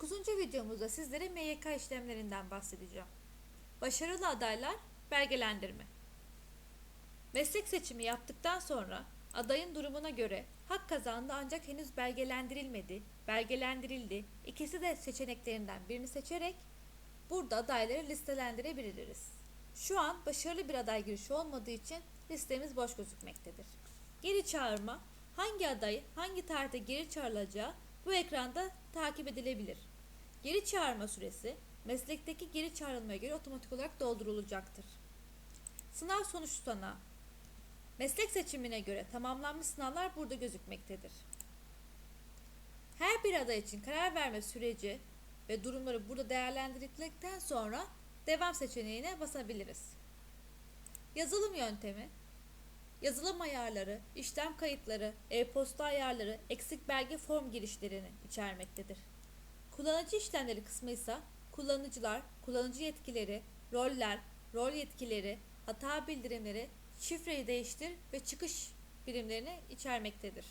9. videomuzda sizlere MYK işlemlerinden bahsedeceğim. Başarılı adaylar belgelendirme. Meslek seçimi yaptıktan sonra adayın durumuna göre hak kazandı ancak henüz belgelendirilmedi, belgelendirildi. İkisi de seçeneklerinden birini seçerek burada adayları listelendirebiliriz. Şu an başarılı bir aday girişi olmadığı için listemiz boş gözükmektedir. Geri çağırma hangi aday hangi tarihte geri çağrılacağı bu ekranda takip edilebilir. Geri çağırma süresi meslekteki geri çağrılmaya göre otomatik olarak doldurulacaktır. Sınav sonuç tutanağı Meslek seçimine göre tamamlanmış sınavlar burada gözükmektedir. Her bir aday için karar verme süreci ve durumları burada değerlendirildikten sonra devam seçeneğine basabiliriz. Yazılım yöntemi yazılım ayarları, işlem kayıtları, e-posta ayarları, eksik belge form girişlerini içermektedir. Kullanıcı işlemleri kısmı ise kullanıcılar, kullanıcı yetkileri, roller, rol yetkileri, hata bildirimleri, şifreyi değiştir ve çıkış birimlerini içermektedir.